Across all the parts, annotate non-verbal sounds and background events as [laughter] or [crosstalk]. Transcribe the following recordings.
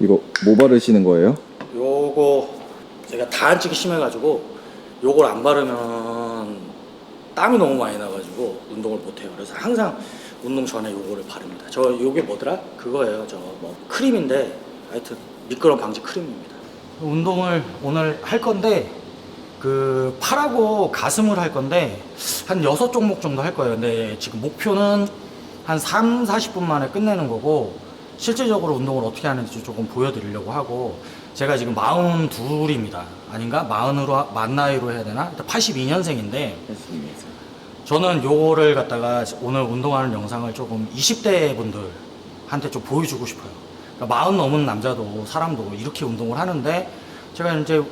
이거 뭐 바르시는 거예요? 요거 제가 다한증이 심해가지고 요걸 안 바르면 땀이 너무 많이 나가지고 운동을 못해요. 그래서 항상 운동 전에 요거를 바릅니다. 저 요게 뭐더라? 그거예요. 저 뭐 크림인데 하여튼 미끄럼 방지 크림입니다. 운동을 오늘 할 건데 그 팔하고 가슴을 할 건데 한 여섯 종목 정도 할 거예요. 근데 지금 목표는 한 3, 40분 만에 끝내는 거고 실제적으로 운동을 어떻게 하는지 조금 보여드리려고 하고 제가 지금 42입니다. 아닌가? 마흔으로 만 나이로 해야 되나? 82년생인데 저는 요거를 갖다가 오늘 운동하는 영상을 조금 20대 분들한테 좀 보여주고 싶어요. 그러니까 마흔 넘은 남자도 사람도 이렇게 운동을 하는데 제가 이제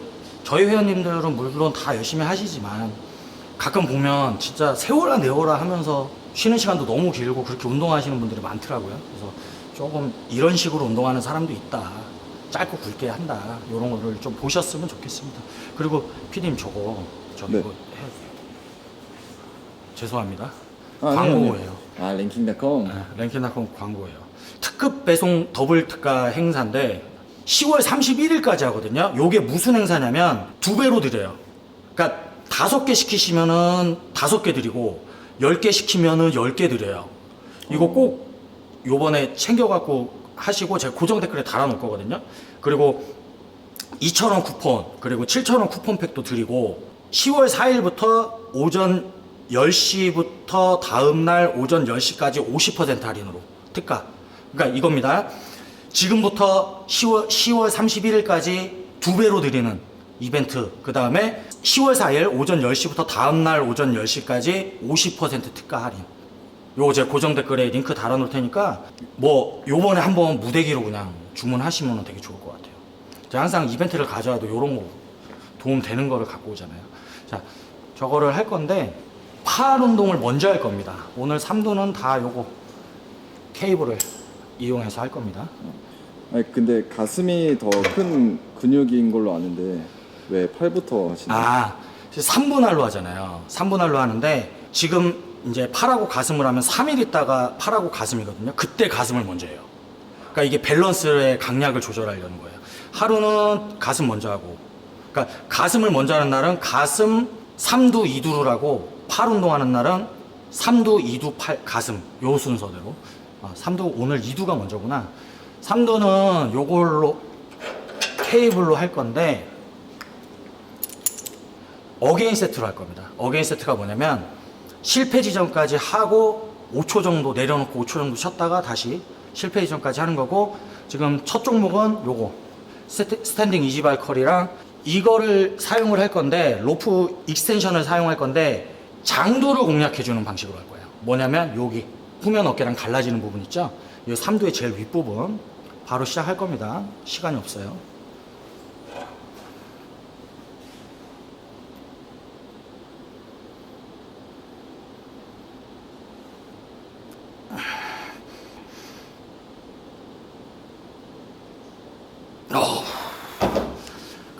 저희 회원님들은 물론 다 열심히 하시지만 가끔 보면 진짜 세월아 내월아 하면서 쉬는 시간도 너무 길고 그렇게 운동하시는 분들이 많더라고요. 그래서 조금 이런 식으로 운동하는 사람도 있다. 짧고 굵게 한다. 이런 거를 좀 보셨으면 좋겠습니다. 그리고 피디님 저거 저 네. 이거 해야 돼요. 죄송합니다. 아, 아니요. 광고예요. 아 랭킹닷컴. 네, 랭키나콤 광고예요. 특급 배송 더블 특가 행사인데 10월 31일까지 하거든요. 요게 무슨 행사냐면 두 배로 드려요. 그러니까 다섯 개 시키시면은 다섯 개 드리고 열 개 시키면은 열 개 드려요. 이거 꼭 요번에 챙겨갖고 하시고 제가 고정 댓글에 달아놓을 거거든요. 그리고 2,000원 쿠폰 그리고 7,000원 쿠폰팩도 드리고 10월 4일부터 오전 10시부터 다음날 오전 10시까지 50% 할인으로 특가. 그러니까 이겁니다. 지금부터 10월, 10월 31일까지 두 배로 드리는 이벤트. 그 다음에 10월 4일 오전 10시부터 다음날 오전 10시까지 50% 특가 할인 요거 제 고정 댓글에 링크 달아놓을 테니까 뭐 요번에 한번 무대기로 그냥 주문하시면 되게 좋을 것 같아요. 제가 항상 이벤트를 가져와도 요런 거 도움 되는 거를 갖고 오잖아요. 자, 저거를 할 건데 팔 운동을 먼저 할 겁니다. 오늘 3도는 다 요거 케이블을 이용해서 할 겁니다. 아니 근데 가슴이 더 큰 근육인 걸로 아는데 왜 팔부터 하시나요? 아, 3분할로 하잖아요. 3분할로 하는데 지금 이제 팔하고 가슴을 하면 3일 있다가 팔하고 가슴이거든요. 그때 가슴을 먼저 해요. 그러니까 이게 밸런스의 강약을 조절하려는 거예요. 하루는 가슴 먼저 하고, 그러니까 가슴을 먼저 하는 날은 가슴 3두 2두를 하고, 팔 운동하는 날은 3두 2두 팔 가슴 요 순서대로. 아, 3두 오늘 2두가 먼저구나. 3두는 요걸로 케이블로 할 건데 어게인 세트로 할 겁니다. 어게인 세트가 뭐냐면 실패 지점까지 하고 5초 정도 내려놓고 5초 정도 쉬었다가 다시 실패 지점까지 하는 거고 지금 첫 종목은 요거 스탠딩 이지발 컬이랑 이거를 사용을 할 건데 로프 익스텐션을 사용할 건데 장도를 공략해 주는 방식으로 할 거예요. 뭐냐면 여기 후면 어깨랑 갈라지는 부분 있죠? 이 3두의 제일 윗부분 바로 시작할 겁니다. 시간이 없어요.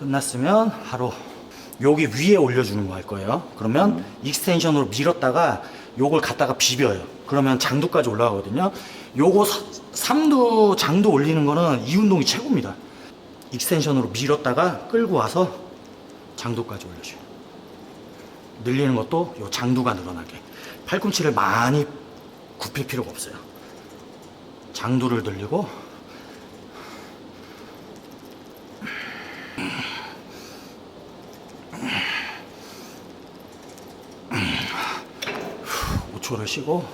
끝났으면 바로 여기 위에 올려주는 거 할 거예요. 그러면 익스텐션으로 밀었다가 요걸 갖다가 비벼요. 그러면 장도까지 올라가거든요. 요거 3도 장도 올리는 거는 이 운동이 최고입니다. 익스텐션으로 밀었다가 끌고 와서 장도까지 올려줘요. 늘리는 것도 요 장도가 늘어나게. 팔꿈치를 많이 굽힐 필요가 없어요. 장도를 늘리고 5초를 쉬고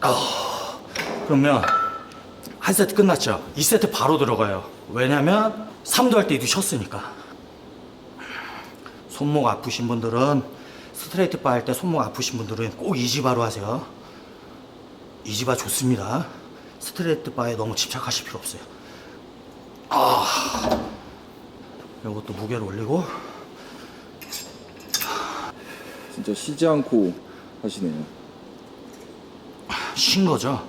아, 그러면 한 세트 끝났죠? 2세트 바로 들어가요. 왜냐면 3도 할 때 2도 쉬었으니까. 손목 아프신 분들은 스트레이트 바 할 때 손목 아프신 분들은 꼭 이지바로 하세요. 이지바 좋습니다. 스트레이트 바에 너무 집착하실 필요 없어요. 이것도 무게를 올리고 진짜 쉬지 않고 하시네요. 쉰 거죠.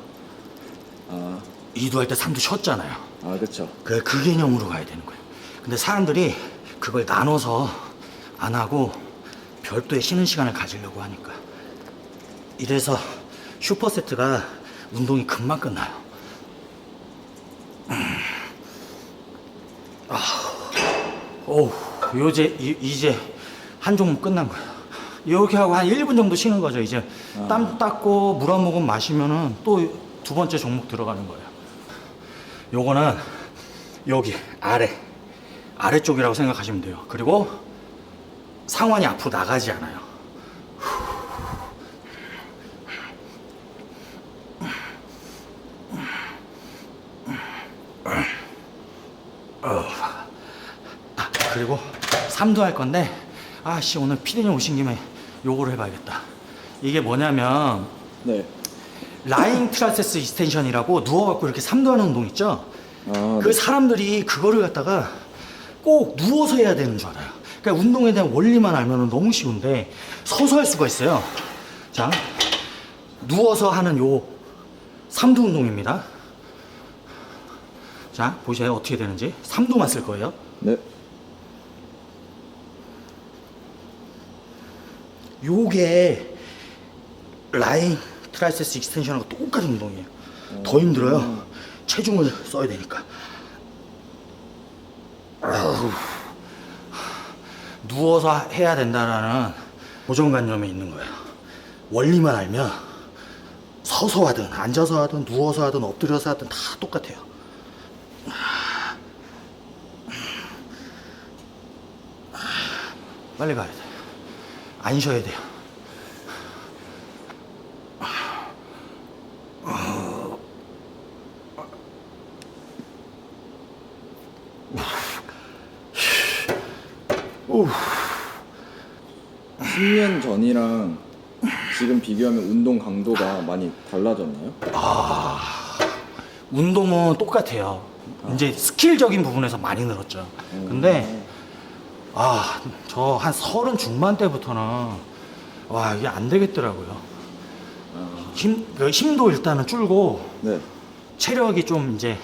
아, 2도 할때 3도 쉬었잖아요. 아 그렇죠. 그, 그 개념으로 가야 되는 거예요. 근데 사람들이 그걸 나눠서 안 하고 별도의 쉬는 시간을 가지려고 하니까 이래서 슈퍼세트가 운동이 금방 끝나요. 음. 아, 오, 요제 이, 이제 한 종목 끝난 거예요. 이렇게 하고 한 1분 정도 쉬는 거죠. 이제 땀 닦고 물 한 모금 마시면은 또 두 번째 종목 들어가는 거예요. 요거는 여기 아래 아래쪽이라고 생각하시면 돼요. 그리고 상완이 앞으로 나가지 않아요. 아, 그리고 3도 할 건데 아씨 오늘 피디님 오신 김에 요거를 해봐야겠다. 이게 뭐냐면 네. 라인 트라세스 익스텐션이라고 누워갖고 이렇게 3도 하는 운동 있죠? 아, 그 사람들이 그거를 갖다가 꼭 누워서 해야 되는 줄 알아요. 그러니까 운동에 대한 원리만 알면 너무 쉬운데 서서 할 수가 있어요. 자, 누워서 하는 요 삼두 운동입니다. 자, 보세요. 어떻게 되는지. 삼두만 쓸 거예요. 네. 요게 라인 트라이세스 익스텐션하고 똑같은 운동이에요. 더 힘들어요. 체중을 써야 되니까. 아우. 누워서 해야 된다라는 고정관념이 있는 거예요. 원리만 알면 서서 하든 앉아서 하든 누워서 하든 엎드려서 하든 다 똑같아요. 빨리 가야 돼. 안 쉬어야 돼요. 오, 10년 전이랑 지금 비교하면 운동 강도가 많이 달라졌나요? 운동은 똑같아요. 이제 스킬적인 부분에서 많이 늘었죠. 근데 아, 저 한 서른 중반 때부터는 와 이게 안 되겠더라고요. 힘, 그 힘도 일단은 줄고 네. 체력이 좀 이제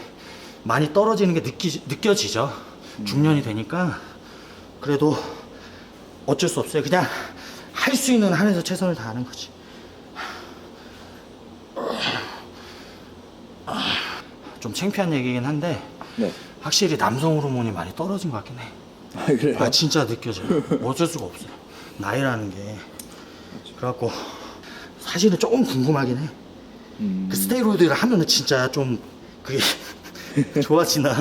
많이 떨어지는 게 느끼, 느껴지죠. 중년이 되니까 그래도 어쩔 수 없어요. 그냥 할 수 있는 한에서 최선을 다하는 거지. 좀 창피한 얘기긴 한데 네. 확실히 남성 호르몬이 많이 떨어진 것 같긴 해. 아, 그래요? 아 진짜 느껴져요. 어쩔 수가 없어요. 나이라는 게. 그래갖고 사실은 조금 궁금하긴 해. 음, 그 스테로이드를 하면은 진짜 좀 그게 [laughs] 좋아지나?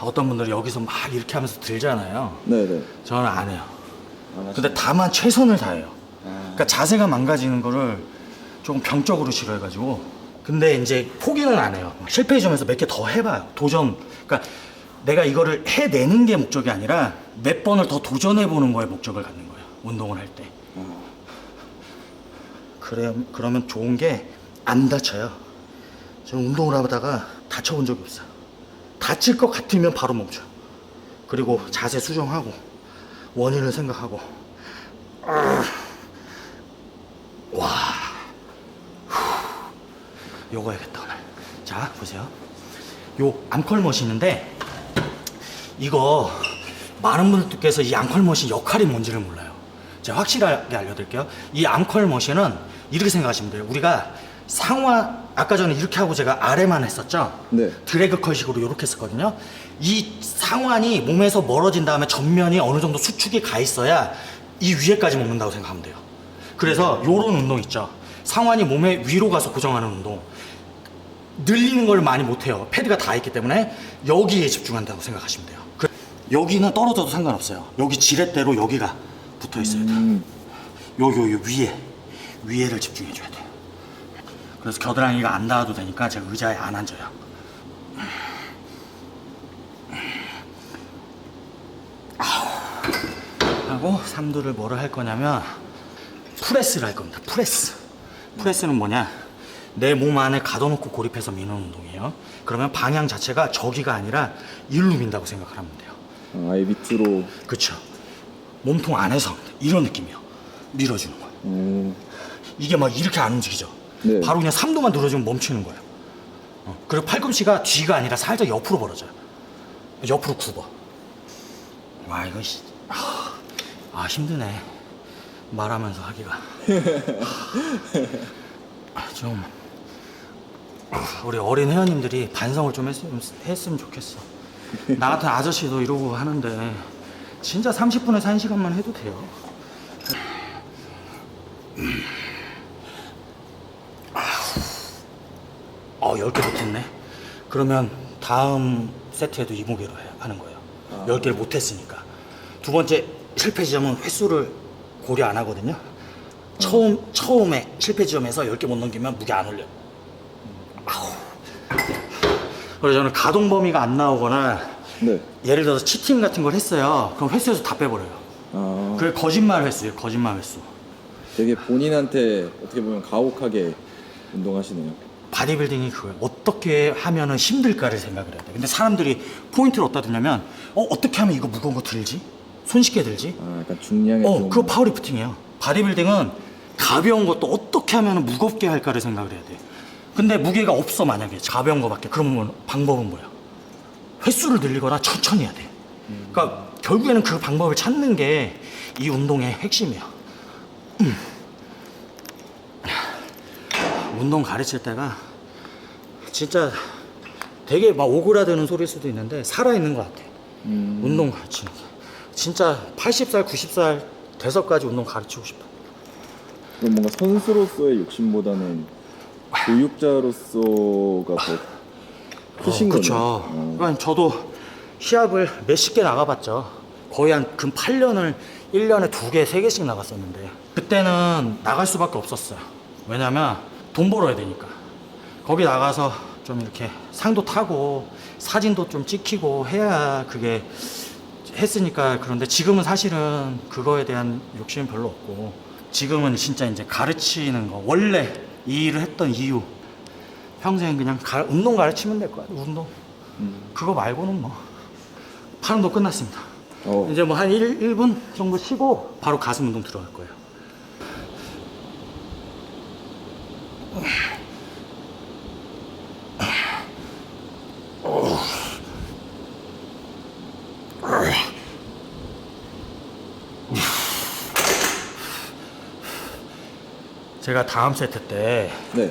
어떤 분들이 여기서 막 이렇게 하면서 들잖아요. 네네. 저는 안 해요. 근데 다만 최선을 다해요. 아, 그러니까 자세가 망가지는 거를 조금 병적으로 싫어해가지고. 근데 이제 포기는 안 해요. 실패점에서 몇 개 더 해봐요. 도전. 그러니까 내가 이거를 해내는 게 목적이 아니라 몇 번을 더 도전해보는 거에 목적을 갖는 거예요. 운동을 할 때. 아, 그래, 그러면 좋은 게 안 다쳐요. 저는 운동을 하다가 다쳐본 적이 없어요. 다칠 것 같으면 바로 멈춰요. 그리고 자세 수정하고 원인을 생각하고. 아. 와. 후. 요거 해야겠다 오늘. 자 보세요. 요 암컬 머신인데 이거 많은 분들께서 이 암컬 머신 역할이 뭔지를 몰라요. 제가 확실하게 알려드릴게요. 이 암컬 머신은 이렇게 생각하시면 돼요. 우리가 상완 아까 전에 이렇게 하고 제가 아래만 했었죠 네. 드래그 컷식으로 이렇게 했었거든요. 이 상완이 몸에서 멀어진 다음에 전면이 어느 정도 수축이 가 있어야 이 위에까지 먹는다고 생각하면 돼요. 그래서 요런 운동 있죠. 상완이 몸에 위로 가서 고정하는 운동. 늘리는 걸 많이 못해요. 패드가 다 있기 때문에 여기에 집중한다고 생각하시면 돼요. 그- 여기는 떨어져도 상관없어요. 여기 지렛대로 여기가 붙어 있어야 돼요. 음, 요, 요, 요 위에. 위에를 집중해줘야 돼요. 그래서 겨드랑이가 안 닿아도 되니까 제가 의자에 안 앉아요. 하고 삼두를 뭐를 할 거냐면 프레스를 할 겁니다. 프레스. 프레스는 뭐냐? 내 몸 안에 가둬놓고 고립해서 미는 운동이에요. 그러면 방향 자체가 저기가 아니라 일로 민다고 생각을 하면 돼요. 아, 아예 밑으로. 그쵸? 몸통 안에서 이런 느낌이요. 밀어주는 거예요. 오, 이게 막 이렇게 안 움직이죠. 네. 바로 그냥 3도만 눌러주면 멈추는 거예요. 어, 그리고 팔꿈치가 뒤가 아니라 살짝 옆으로 벌어져요. 옆으로 굽어. 와 이거 씨, 아, 아 힘드네. 말하면서 하기가. 아, 좀 우리 어린 회원님들이 반성을 좀 했으면, 했으면 좋겠어. 나 같은 아저씨도 이러고 하는데 진짜 30분에서 1시간만 해도 돼요. 어, 10개 못했네. 그러면 다음 세트에도 이 무게로 해- 하는 거예요. 10개를 못했으니까. 두 번째 실패 지점은 횟수를 고려 안 하거든요. 처음, 처음에 실패 지점에서 10개 못 넘기면 무게 안 올려요. 아우. 그래서 저는 가동 범위가 안 나오거나 네. 예를 들어서 치팅 같은 걸 했어요. 그럼 횟수에서 다 빼버려요. 아, 그게 거짓말 횟수예요. 거짓말 횟수. 되게 본인한테 어떻게 보면 가혹하게 운동하시네요. 바디빌딩이 그거예요. 어떻게 하면은 힘들까를 생각을 해야 돼. 근데 사람들이 포인트를 어디다 두냐면 어, 어떻게 하면 이거 무거운 거 들지? 손쉽게 들지? 아, 약간 중량에 어, 좀 그거 파워리프팅이에요. 바디빌딩은 가벼운 것도 어떻게 하면 무겁게 할까를 생각을 해야 돼. 근데 무게가 없어 만약에 가벼운 거밖에 그러면 방법은 뭐야? 횟수를 늘리거나 천천히 해야 돼. 그러니까 결국에는 그 방법을 찾는 게 이 운동의 핵심이야. 음. 운동 가르칠 때가 진짜 되게 막 오그라드는 소리일 수도 있는데 살아있는 것 같아. 음, 운동 가르치는 게. 진짜 80살, 90살 돼서까지 운동 가르치고 싶어. 그럼 뭔가 선수로서의 욕심보다는 교육자로서가 더 크신 그렇죠. 거네요. 어. 그러니까 저도 시합을 몇십 개 나가봤죠. 거의 한 근 8년을 1년에 두 개, 세 개씩 나갔었는데 그때는 나갈 수밖에 없었어요. 왜냐면 돈 벌어야 되니까. 거기 나가서 좀 이렇게 상도 타고 사진도 좀 찍히고 해야 그게 했으니까 그런데 지금은 사실은 그거에 대한 욕심은 별로 없고 지금은 진짜 이제 가르치는 거 원래 이 일을 했던 이유. 평생 그냥 가- 운동 가르치면 될 거야 운동. 그거 말고는 뭐. 팔운동 끝났습니다. 어, 이제 뭐한 1, 1분 정도 쉬고 바로 가슴 운동 들어갈 거예요 제가 다음 세트 때 네.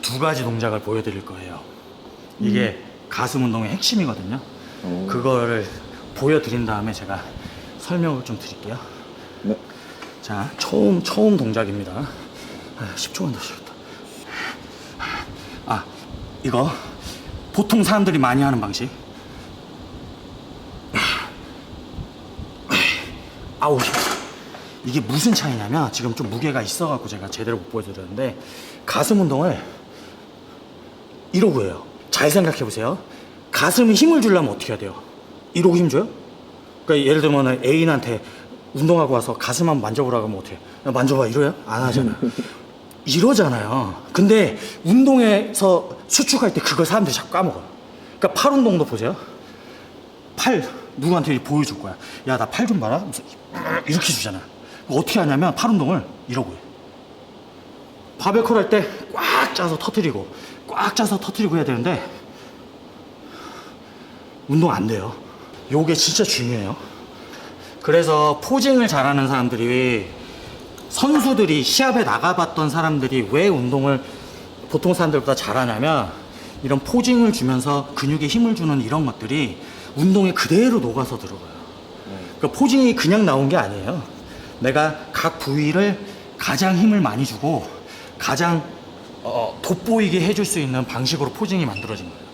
두 가지 동작을 보여드릴 거예요. 이게 가슴 운동의 핵심이거든요. 어. 그거를 보여드린 다음에 제가 설명을 좀 드릴게요. 네. 자, 처음 처음 동작입니다. 아, 10초만 더. 아, 이거 보통 사람들이 많이 하는 방식. 아우, 이게 무슨 차이냐면 지금 좀 무게가 있어갖고 제가 제대로 못 보여드렸는데 가슴 운동을 이러고 해요. 잘 생각해 보세요. 가슴에 힘을 주려면 어떻게 해야 돼요? 이러고 힘 줘요? 그러니까 예를 들면 애인한테 운동하고 와서 가슴 한번 만져보라고 하면 어떻게 해? 야, 만져봐 이러요? 안 하잖아. 이러잖아요. 근데 운동에서 수축할 때 그걸 사람들이 자꾸 까먹어요. 그러니까 팔 운동도 보세요. 팔 누구한테 보여줄 거야. 야 나 팔 좀 봐라. 이렇게 주잖아. 어떻게 하냐면 팔 운동을 이러고 해. 바베큐 할때 꽉 짜서 터트리고 꽉 짜서 터트리고 해야 되는데 운동 안 돼요. 요게 진짜 중요해요. 그래서 포징을 잘하는 사람들이 선수들이 시합에 나가봤던 사람들이 왜 운동을 보통 사람들보다 잘하냐면 이런 포징을 주면서 근육에 힘을 주는 이런 것들이 운동에 그대로 녹아서 들어가요. 그러니까 포징이 그냥 나온 게 아니에요. 내가 각 부위를 가장 힘을 많이 주고 가장 어, 돋보이게 해줄 수 있는 방식으로 포징이 만들어진 거예요.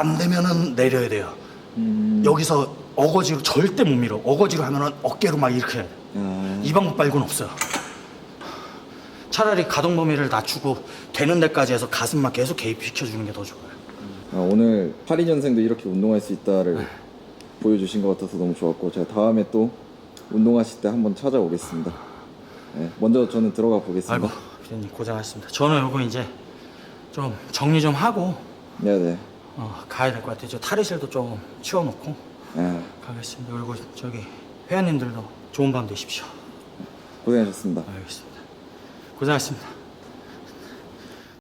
안 되면은 내려야 돼요. 음, 여기서 어거지로 절대 못 밀어. 어거지로 하면은 어깨로 막 이렇게 해야 돼. 아, 이 방법 말고는 없어요. 차라리 가동 범위를 낮추고 되는 데까지 해서 가슴만 계속 개입시켜 주는 게 더 좋아요. 아, 오늘 82년생도 이렇게 운동할 수 있다를 보여주신 것 같아서 너무 좋았고 제가 다음에 또 운동하실 때 한번 찾아오겠습니다. 네, 먼저 저는 들어가 보겠습니다. 아이고 대표님 고생하셨습니다. 저는 요거 이제 좀 정리 좀 하고 네네. 어, 가야 될 것 같아요. 저 탈의실도 좀 치워놓고 네. 가겠습니다. 그리고 저기 회원님들도 좋은 밤 되십시오. 고생하셨습니다. 알겠습니다. 고생하셨습니다.